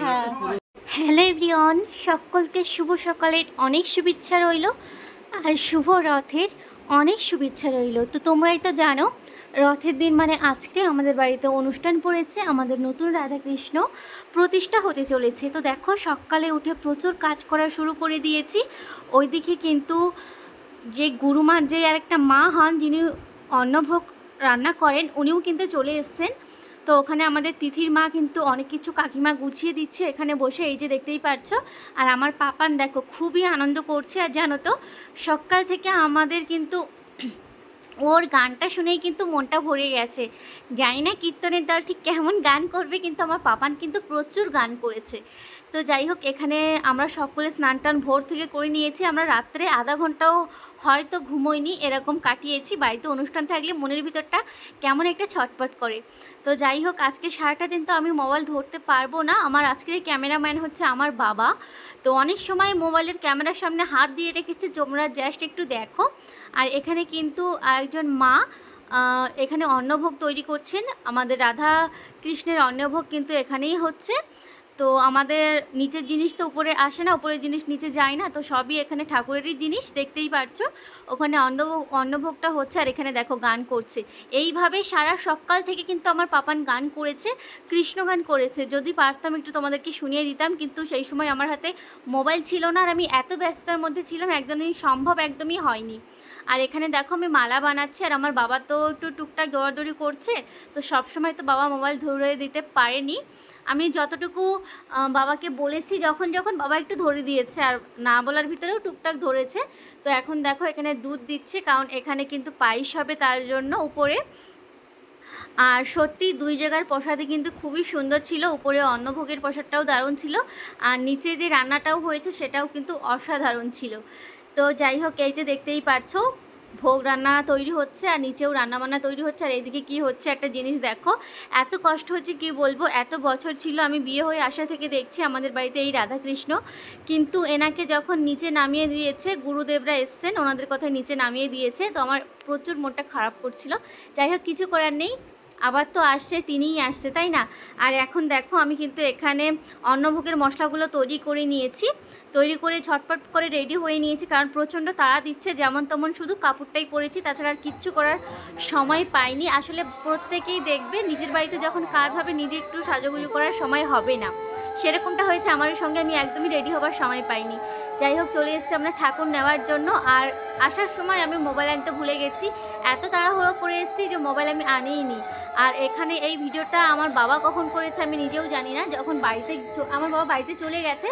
হ্যাঁ hello everyone, সকলকে শুভ সকালের অনেক শুভেচ্ছা রইল আর শুভ রথের অনেক শুভেচ্ছা রইল। তো তোমরাই তো জানো, রথের দিন মানে আজকে আমাদের বাড়িতে অনুষ্ঠান পড়েছে, আমাদের নতুন রাধাকৃষ্ণ প্রতিষ্ঠা হতে চলেছে। তো দেখো, সকালে উঠে প্রচুর কাজ করা শুরু করে দিয়েছি। ওইদিকে কিন্তু যে গুরুমার যে আর একটা মা হন, যিনি অন্নভোগ রান্না করেন, উনিও কিন্তু চলে এসছেন। তো ওখানে আমাদের তিথির মা কিন্তু অনেক কিছু কাকিমা গুছিয়ে দিচ্ছে এখানে বসে, এই যে দেখতেই পাচ্ছ আর আমার পাপান দেখো, খুবই আনন্দ করছে, আর জানো তো, সকাল থেকে আমাদের কিন্তু ওর গানটা শুনেই কিন্তু মনটা ভরে গেছে। জানি না কীর্তনের দল ঠিক কেমন গান করবে, কিন্তু আমার পাপান কিন্তু প্রচুর গান করেছে। তো যাই হোক, এখানে আমরা সকলে স্নান টান ভোর থেকে করে নিয়েছি। আমরা রাত্রে আধা ঘন্টাও হয়তো ঘুমোইনি, এরকম কাটিয়েছি। বাড়িতে অনুষ্ঠান থাকলে মনের ভিতরটা কেমন একটা ছটপট করে। তো যাই হোক, আজকে সারাটা দিন তো আমি মোবাইল ধরতে পারব না। আমার আজকের ক্যামেরাম্যান হচ্ছে আমার বাবা। তো অনেক সময় মোবাইলের ক্যামেরার সামনে হাত দিয়ে রেখেছে, তোমরা জাস্ট একটু দেখো। আর এখানে কিন্তু আরেকজন মা এখানে অন্নভোগ তৈরি করছেন। আমাদের রাধা কৃষ্ণের অন্নভোগ কিন্তু এখানেই হচ্ছে। তো আমাদের নিচের জিনিস তো উপরে আসে না, উপরের জিনিস নিচে যায় না, তো সবই এখানে ঠাকুরেরই জিনিস, দেখতেই পারছ। ওখানে অন্ন, অন্নভোগটা হচ্ছে আর এখানে দেখো গান করছে। এইভাবে সারা সকাল থেকে কিন্তু আমার পাপান গান করেছে, কৃষ্ণ গান করেছে। যদি পারতাম একটু তোমাদেরকে শুনিয়ে দিতাম, কিন্তু সেই সময় আমার হাতে মোবাইল ছিল না আর আমি এত ব্যস্ততার মধ্যে ছিলাম, একদমই সম্ভব একদমই হয়নি। আর এখানে দেখো আমি মালা বানাচ্ছি, আর আমার বাবা তো একটু টুকটাক দৌড়াদৌড়ি করছে, তো সব সময় তো বাবা মোবাইল ধরে দিতে পারেনি। আমি যতটুকু বাবাকে বলেছি, যখন যখন বাবা একটু ধরে দিয়েছে, আর না বলার ভিতরেও টুকটাক ধরেছে, তো এখন দেখো এখানে দুধ দিচ্ছে, কারণ এখানে কিন্তু পায়েস হবে তার জন্য উপরে। আর সত্যি দুই জায়গার প্রসাদই কিন্তু খুবই সুন্দর ছিল, উপরে অন্নভোগের প্রসাদটাও দারুণ ছিল, আর নিচে যে রান্নাটাও হয়েছে সেটাও কিন্তু অসাধারণ ছিল। তো যাই হোক, এই যে দেখতেই পারছ ভোগ রান্না তৈরি হচ্ছে আর নিচেও রান্নাবান্না তৈরি হচ্ছে আর এইদিকে কি হচ্ছে একটা জিনিস দেখো। এত কষ্ট হচ্ছে কি বলব? এত বছর ছিল আমি বিয়ে হয়ে আসা থেকে দেখছি আমাদের বাড়িতে এই রাধাকৃষ্ণ। কিন্তু এনাকে যখন নিচে নামিয়ে দিয়েছে, গুরুদেবরা এসছেন, ওনাদের কথায় নিচে নামিয়ে দিয়েছে। তো আমার প্রচুর মনটা খারাপ করছিল। যাই হোক, কিছু করার নেই। আবার তো আসছে, তিনিই আসছে, তাই না? আর এখন দেখো, আমি কিন্তু এখানে অন্নভোগের মশলাগুলো তৈরি করে নিয়েছি। তৈরি করে ঝটপট করে রেডি হয়ে নিয়েছি, কারণ প্রচণ্ড তাড়া দিচ্ছে, যেমন তেমন শুধু কাপড়টাই পরেছি, তাছাড়া আর কিচ্ছু করার সময় পাইনি। আসলে প্রত্যেকেই দেখবে, নিজের বাড়িতে যখন কাজ হবে, নিজে একটু সাজুগুজু করার সময় হবে না। সেরকমটা হয়েছে, আমার সঙ্গে আমি একদমই রেডি হবার সময় পাইনি। যাই হোক, চলে এসেছি আমরা ঠাকুর নেওয়ার জন্য। আর আসার সময় আমি মোবাইল আনতে ভুলে গেছি। এত তাড়াহুড়ো করে এসেছি যে মোবাইল আমি আনিইনি। আর এখানে এই ভিডিওটা আমার বাবা কখন করেছে আমি নিজেও জানি না। যখন বাড়িতে আমার বাবা বাড়িতে চলে গেছে,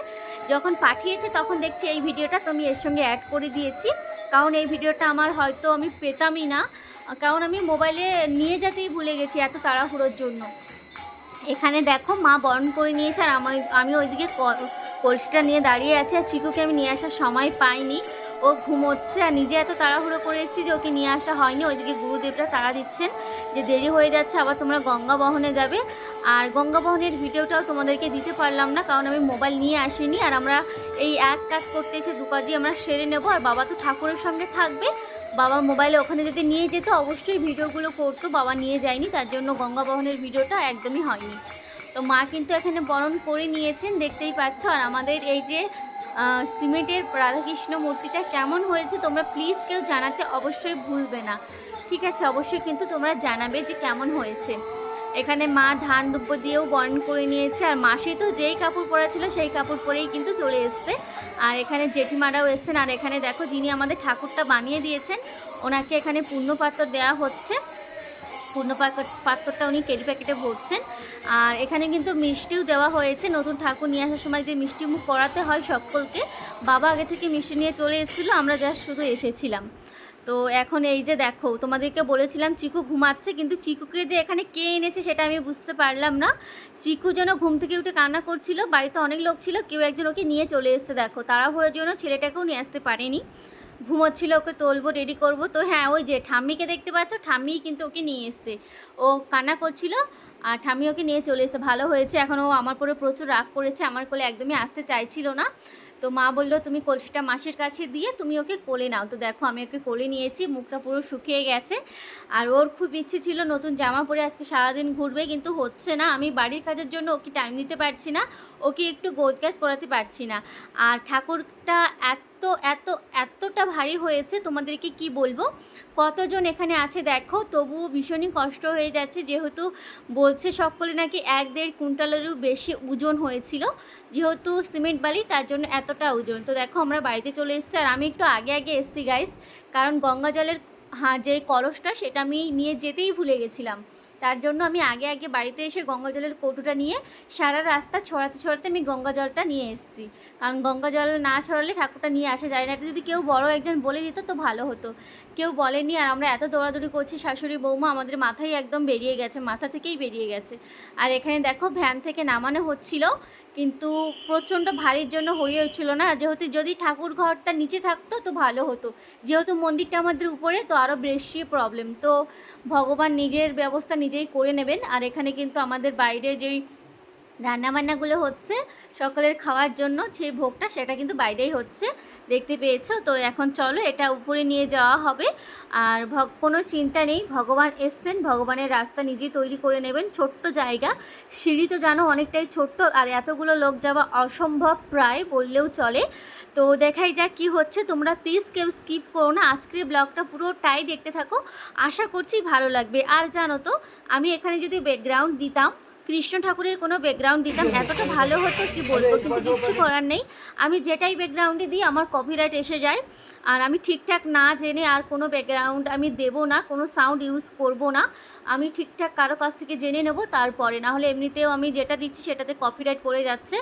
যখন পাঠিয়েছে তখন দেখছি এই ভিডিওটা তো আমি এর সঙ্গে অ্যাড করে দিয়েছি। কারণ এই ভিডিওটা আমার হয়তো আমি পেতামই না। কারণ আমি মোবাইলে নিয়ে যেতেই ভুলে গেছি এত তাড়াহুড়োর জন্য। এখানে দেখো মা বরণ করে নিয়েছে আর আমি আমি ওইদিকে কলসিটা নিয়ে দাঁড়িয়ে আছি আর চিকুকে আমি নিয়ে আসার সময় পাইনি। ও ঘুমোচ্ছে আর নিজে এত তাড়াহুড়ো করে এসেছি যে ওকে নিয়ে আসা হয়নি। ওইদিকে গুরুদেবরা তাড়া দিচ্ছেন যে দেরি হয়ে যাচ্ছে, আবার তোমরা গঙ্গা বহনে যাবে। আর গঙ্গা বহনের ভিডিওটাও তোমাদেরকে দিতে পারলাম না, কারণ আমি মোবাইল নিয়ে আসিনি। আর আমরা এই এক কাজ করতে এসে দু আমরা সেরে নেব। আর বাবা তো ঠাকুরের সঙ্গে থাকবে। বাবা মোবাইলে ওখানে যদি নিয়ে যেত, অবশ্যই ভিডিওগুলো করতো। বাবা নিয়ে যায়নি, তার জন্য গঙ্গা বহনের ভিডিওটা একদমই হয়নি। তো মা কিন্তু এখানে বরণ করে নিয়েছেন, দেখতেই পাচ্ছ। আর আমাদের এই যে সিমেন্টের রাধাকৃষ্ণ মূর্তিটা কেমন হয়েছে তোমরা প্লিজ কেউ জানাতে অবশ্যই ভুলবে না। ঠিক আছে, অবশ্যই কিন্তু তোমরা জানাবে যে কেমন হয়েছে। এখানে মা ধান দুব্য দিয়েও বরণ করে নিয়েছে, আর মাসি তো যেই কাপড় পরা ছিল সেই কাপড় পরেই কিন্তু চলে এসছে। আর এখানে জেঠিমারাও এসছেন, আর এখানে দেখো যিনি আমাদের ঠাকুরটা বানিয়ে দিয়েছেন, ওনাকে এখানে পূর্ণপাত্র দেওয়া হচ্ছে। পূর্ণ পাত্রটা উনি কেরি প্যাকেটে ভরছেন। আর এখানে কিন্তু মিষ্টিও দেওয়া হয়েছে। নতুন ঠাকুর নিয়ে আসার সময় যে মিষ্টি মুখ করাতে হয় সকলকে, বাবা আগে থেকে মিষ্টি নিয়ে চলে এসেছিল, আমরা জাস্ট শুধু এসেছিলাম। তো এখন এই যে দেখো, তোমাদেরকে বলেছিলাম চিকু ঘুমাচ্ছে, কিন্তু চিকুকে যে এখানে কে এনেছে সেটা আমি বুঝতে পারলাম না। চিকু যেন ঘুম থেকে উঠে কান্না করছিল, বাড়িতে অনেক লোক ছিল, কেউ একজন ওকে নিয়ে চলে এসছে, দেখো। তাড়াহুড়োর জন্য ছেলেটাকেও নিয়ে আসতে পারেনি। ঘুমোচ্ছিল, ওকে তুলবো রেডি করব। তো হ্যাঁ ওই যে ঠাম্মিকে দেখতে পাচ্ছ, ঠাম্মি কিন্তু ওকে নিয়ে এসছে। ও কান্না করছিল আর ঠাম্মি ওকে নিয়ে চলে এসে ভালো হয়েছে, এখন ও আমার পরে প্রচুর রাগ করেছে, আমার কোলে একদমই আসতে চাইছিল না। তো মা বলল, তুমি কলসিটা মাসির কাছে দিয়ে তুমি ওকে কোলে নাও। তো দেখো, আমি ওকে কোলে নিয়েছি, মুখটা পুরো শুকিয়ে গেছে। আর ওর খুব ইচ্ছে ছিল নতুন জামা পরে আজকে সারাদিন ঘুরবে, কিন্তু হচ্ছে না। আমি বাড়ির কাজের জন্য ওকে টাইম দিতে পারছি না, ওকে একটু গোজ কাজ করাতে পারছি না। আর ঠাকুরটা এত এত, এতটা ভারী হয়েছে, তোমাদেরকে কি বলব? কতজন এখানে আছে দেখো, তবুও ভীষণই কষ্ট হয়ে যাচ্ছে, যেহেতু বলছে সকলে নাকি এক দেড় কুইন্টালেরও বেশি ওজন হয়েছিল, যেহেতু সিমেন্ট বালি, তার জন্য এতটা ওজন। তো দেখো, আমরা বাড়িতে চলে এসেছি, আর আমি একটু আগে আগে এসেছি গাইস কারণ গঙ্গা জলের হ্যাঁ যে কলসটা, সেটা আমি নিয়ে যেতেই ভুলে গেছিলাম। তার জন্য আমি আগে আগে বাড়িতে এসে গঙ্গা জলের কৌটোটা নিয়ে সারা রাস্তা ছড়াতে ছড়াতে আমি গঙ্গা জলটা নিয়ে এসেছি। কারণ গঙ্গা জল না ছড়ালে ঠাকুরটা নিয়ে আসা যায় না। যদি কেউ বড় একজন বলে দিত তো ভালো হতো। কেউ বলেনি, আর আমরা এত দৌড়াদৌড়ি করছি, শাশুড়ি বৌমা আমাদের মাথায় একদম বেরিয়ে গেছে, মাথা থেকেই বেরিয়ে গেছে। আর এখানে দেখো ভ্যান থেকে নামানো হচ্ছিল, কিন্তু প্রচণ্ড ভারীর জন্য হয়ে হচ্ছিল না। যেহেতু যদি ঠাকুর ঘরটা নিচে থাকতো তো ভালো হতো। যেহেতু মন্দিরটা আমাদের উপরে, তো আরও বেশি প্রবলেম তো ভগবান নিজের ব্যবস্থা নিজেই করে নেবেন। আর এখানে কিন্তু আমাদের বাইরে যেই রান্নাবান্নাগুলো হচ্ছে, সকলের খাওয়ার জন্য সেই ভোগটা সেটা কিন্তু বাইরেই হচ্ছে। দেখতে পেয়েছ? তো এখন চলো, এটা উপরে নিয়ে যাওয়া হবে। আর কোনো চিন্তা নেই, ভগবান এসছেন, ভগবানের রাস্তা নিজেই তৈরি করে নেবেন। ছোট্ট জায়গা, সিঁড়ি তো জানো অনেকটাই ছোট্ট, আর এতগুলো লোক যাওয়া অসম্ভব প্রায় বললেও চলে। তো দেখাই যাক কি হচ্ছে। তোমরা প্লিজ কেউ স্কিপ করো না। আজকের ব্লগটা পুরোটাই দেখতে থাকো। আশা করছি ভালো লাগবে। আর জানো তো, আমি এখানে যদি ব্যাকগ্রাউন্ড দিতাম, কৃষ্ণ ঠাকুরের কোনো ব্যাকগ্রাউন্ড দিতাম, এতটা ভালো হতো কি বলব? কিন্তু কিচ্ছু করার নেই। আমি যেটাই ব্যাকগ্রাউন্ডে দিই, আমার কপিরাইট এসে যায়। আর আমি ঠিকঠাক না জেনে আর কোনো ব্যাকগ্রাউন্ড আমি দেবো না, কোনো সাউন্ড ইউজ করব না। আমি ঠিকঠাক কারও কাছ থেকে জেনে নেব, তারপরে। না হলে এমনিতেও আমি যেটা দিচ্ছি সেটাতে কপিরাইট পড়ে যাচ্ছে।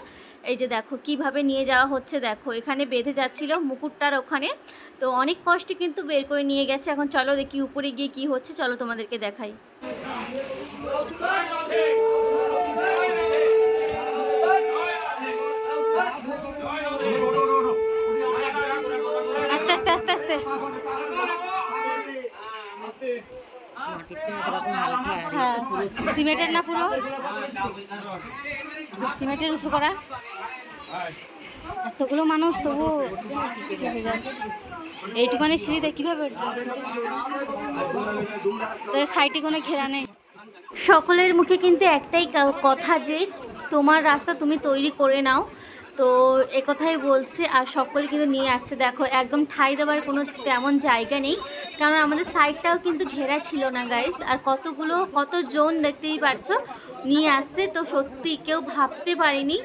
এই যে দেখো, কীভাবে নিয়ে যাওয়া হচ্ছে দেখো, এখানে বেঁধে যাচ্ছিল মুকুটটার ওখানে। তো অনেক কষ্টে কিন্তু বের করে নিয়ে গেছে। এখন চলো দেখি উপরে গিয়ে কি হচ্ছে, চলো তোমাদেরকে দেখাই। আস্তে আস্তে আস্তে আস্তে। সিমেন্টের না পুরো? সিমেন্টের উঁচু করা? এতগুলো মানুষ তবু যাচ্ছে এইটুখানি সিঁড়িতে কীভাবে তো সাইডে কোনো ঘেরা নেই। সকলের মুখে কিন্তু একটাই কথা যে তোমার রাস্তা তুমি তৈরি করে নাও। তো একথাই বলছে, আর সকলে কিন্তু নিয়ে আসছে। দেখো, একদম ঠাই দেওয়ার কোনো তেমন জায়গা নেই, কারণ আমাদের সাইডটাও কিন্তু ঘেরা ছিল না গাইস আর কতগুলো কত জন দেখতেই পারছ নিয়ে আসছে। তো সত্যি কেউ ভাবতে পারিনি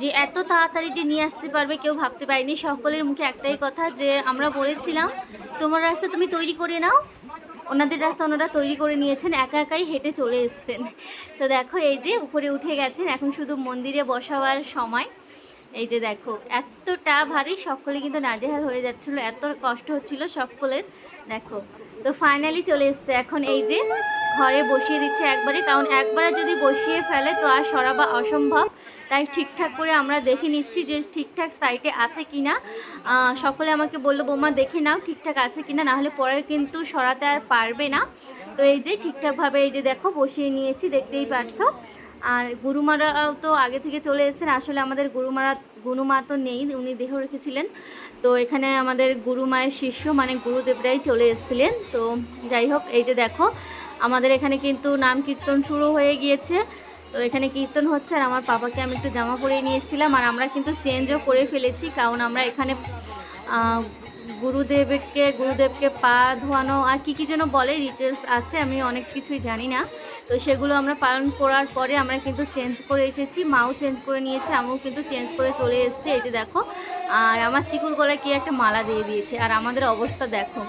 যে এত তাড়াতাড়ি যে নিয়ে আসতে পারবে, কেউ ভাবতে পারিনি। সকলের মুখে একটাই কথা যে আমরা বলেছিলাম, তোমার রাস্তা তুমি তৈরি করে নাও। ওনাদের রাস্তা ওনারা তৈরি করে নিয়েছেন, একা একাই হেঁটে চলে এসছেন। তো দেখো, এই যে উপরে উঠে গেছেন, এখন শুধু মন্দিরে বসাবার সময়। এই যে দেখো, এতটা ভারী, সকলে কিন্তু নাজেহাল হয়ে যাচ্ছিল, এত কষ্ট হচ্ছিল সকলের। দেখো, তো ফাইনালি চলে এসছে এখন এই যে ঘরে বসিয়ে দিচ্ছে একবারে, কারণ একবারে যদি বসিয়ে ফেলে তো আর সরাবা অসম্ভব। তাই ঠিকঠাক করে আমরা দেখে নিচ্ছি যে ঠিকঠাক সাইটে আছে কি না সকলে আমাকে বলল, বৌমা, দেখে নাও ঠিকঠাক আছে কি না নাহলে পরে কিন্তু সরাতে আর পারবে না। তো এই যে ঠিকঠাকভাবে এই যে দেখো, বসিয়ে নিয়েছি, দেখতেই পাচ্ছ। আর গুরুমারাও তো আগে থেকে চলে এসেছেন। আসলে আমাদের গুরুমারা, গুরুমা তো নেই, উনি দেহ রেখেছিলেন। তো এখানে আমাদের গুরুমায়ের শিষ্য মানে গুরুদেবরাই চলে এসেছিলেন। তো যাই হোক, এই যে দেখো, আমাদের এখানে কিন্তু নাম কীর্তন শুরু হয়ে গিয়েছে। তো এখানে কীর্তন হচ্ছে, আর আমার পাপাকে আমি একটু জামা পরিয়ে নিয়ে এসেছিলাম। আর আমরা কিন্তু চেঞ্জও করে ফেলেছি, কারণ আমরা এখানে গুরুদেবকে গুরুদেবকে পা ধোয়ানো আর কী কী যেন বলে রিচুয়ালস আছে, আমি অনেক কিছুই জানি না। তো সেগুলো আমরা পালন করার পরে আমরা কিন্তু চেঞ্জ করে এসেছি, মাও চেঞ্জ করে নিয়েছে, আমিও কিন্তু চেঞ্জ করে চলে এসেছি। এই যে দেখো আর আমার চিকুর গলায় কি একটা মালা দিয়ে দিয়েছে? আর আমাদের অবস্থা দেখো।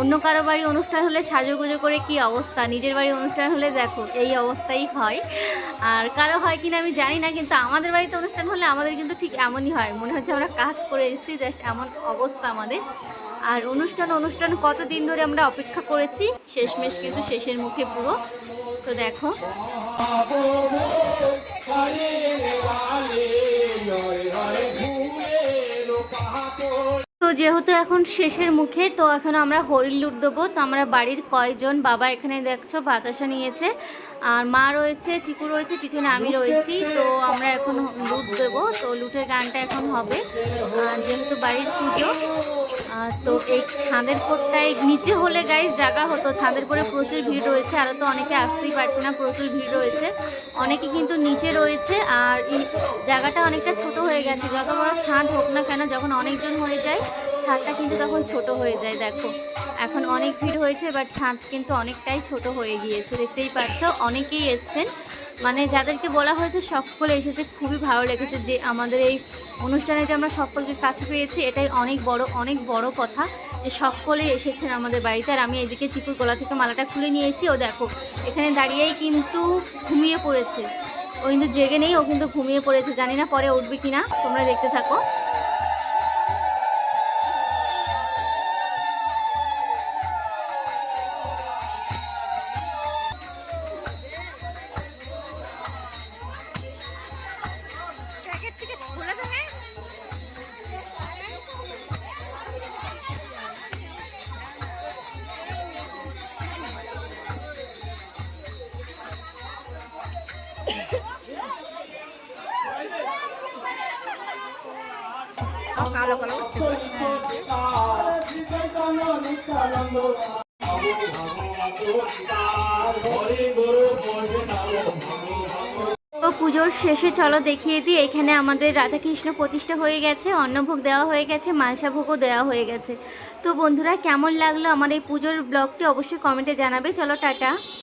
অন্য কারও বাড়ি অনুষ্ঠান হলে সাজুগুজো করে কি অবস্থা? নিজের বাড়ি অনুষ্ঠান হলে দেখো, এই অবস্থাই হয়। আর কারও হয় কিনা আমি জানি না, কিন্তু আমাদের বাড়িতে অনুষ্ঠান হলে আমাদের কিন্তু ঠিক এমনই হয়। মনে হচ্ছে আমরা কাজ করে এসেছি, জাস্ট এমন অবস্থা আমাদের। আর অনুষ্ঠান অনুষ্ঠান কতদিন ধরে আমরা অপেক্ষা করেছি? শেষমেশ কিন্তু শেষের মুখে পুরো। তো দেখো। যেহেতু এখন শেষের মুখে, তো এখন আমরা হরিল লুট দেবো। তো আমরা বাড়ির কয়জন বাবা এখানে দেখছ, বাতাসা নিয়েছে। আর মা রয়েছে চিকু রয়েছে, পিছনে আমি রয়েছি। তো আমরা এখন লুট দেবো। তো লুটের গানটা এখন হবে। যেহেতু বাড়ির পুজো তো এই ছাদের কোটটায় নিচে হলে গাইজ জায়গা হতো। ছাদের পরে প্রচুর ভিড় রয়েছে। আরও তো অনেকে আসতেই পারছে না, প্রচুর ভিড় রয়েছে। অনেকে কিন্তু নিচে রয়েছে। আর জায়গাটা অনেকটা ছোট হয়ে গেছে। যত বড় ছাদ হোক না কেন, যখন অনেকজন হয়ে যায় ছাদটা কিন্তু তখন ছোট হয়ে যায়, দেখো। এখন অনেক ভিড় হয়েছে বাট ছাদ কিন্তু অনেকটাই ছোট হয়ে গিয়েছে, দেখতেই পাচ্ছ। অনেকেই এসছেন। মানে যাদেরকে বলা হয়েছে, সকলে এসেছে, খুবই ভালো লেগেছে যে আমাদের এই অনুষ্ঠানে যে আমরা সকলকে কাছে পেয়েছি, এটাই অনেক বড় অনেক বড় কথা যে সকলে এসেছেন আমাদের বাড়িতে। আর আমি এদিকে চিকুর গলা থেকে মালাটা খুলে নিয়েছি, ও দেখো, এখানে দাঁড়িয়েই কিন্তু ঘুমিয়ে পড়েছে। ও কিন্তু জেগে নেই, ও কিন্তু ঘুমিয়ে পড়েছে, জানি না পরে উঠবে কিনা, তোমরা দেখতে থাকো। তো পুজোর শেষে চলো দেখিয়ে দিই, এখানে আমাদের রাধাকৃষ্ণ প্রতিষ্ঠা হয়ে গেছে, অন্নভোগ দেওয়া হয়ে গেছে, মালসা ভোগও দেওয়া হয়ে গেছে। তো বন্ধুরা, কেমন লাগল আমার এই পুজোর ব্লগটি অবশ্যই কমেন্টে জানাবে। চলো, টাটা।